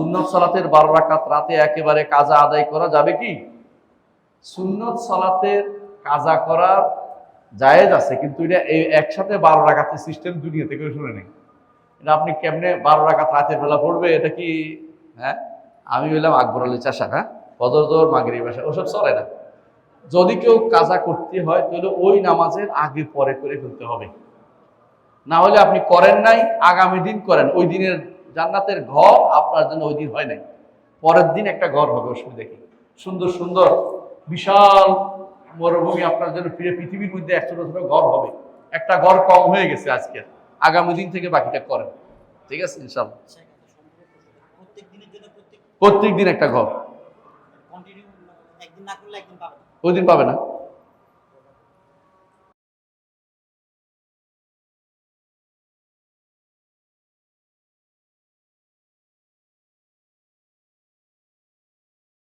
সুন্নত সালাতের বারো রাকাত রাতে একেবারে কাজা আদায় করা যাবে কি? সুন্নত সালাতের কাজা করার জায়েজ আছে, কিন্তু এটা এই একসাথে বারো রাকাতের সিস্টেম দুনিয়া থেকে শুনে নেই। এটা আপনি কেমনে বারো রাকাত রাতের বেলা পড়বে, এটা কি? হ্যাঁ? আমি বললাম আকবর আলী চাষা হ্যাঁ? বদরদর মাগরি বাসা ওসব চলে না। যদি কেউ কাজা করতে হয়, তাহলে ওই নামাজের আগে পরে করে ফেলতে হবে। না হলে আপনি করেন নাই, আগামী দিন করেন, ওই দিনের জান্নাতের ঘর আপনার জন্য ওই দিন হয় নাই। পরের দিন একটা ঘর হবে অসুবিধা কি? সুন্দর সুন্দর বিশাল মরুভূমি আপনার জন্য ফিরে পৃথিবীর মধ্যে একটা ছোট ছোট ঘর হবে। একটা ঘর কম হয়ে গেছে আজকে। আগামী দিন থেকে বাকিটা করেন। ঠিক আছে ইনশাল্লাহ প্রত্যেক দিন একটা ঘর। ওই দিন পাবে না?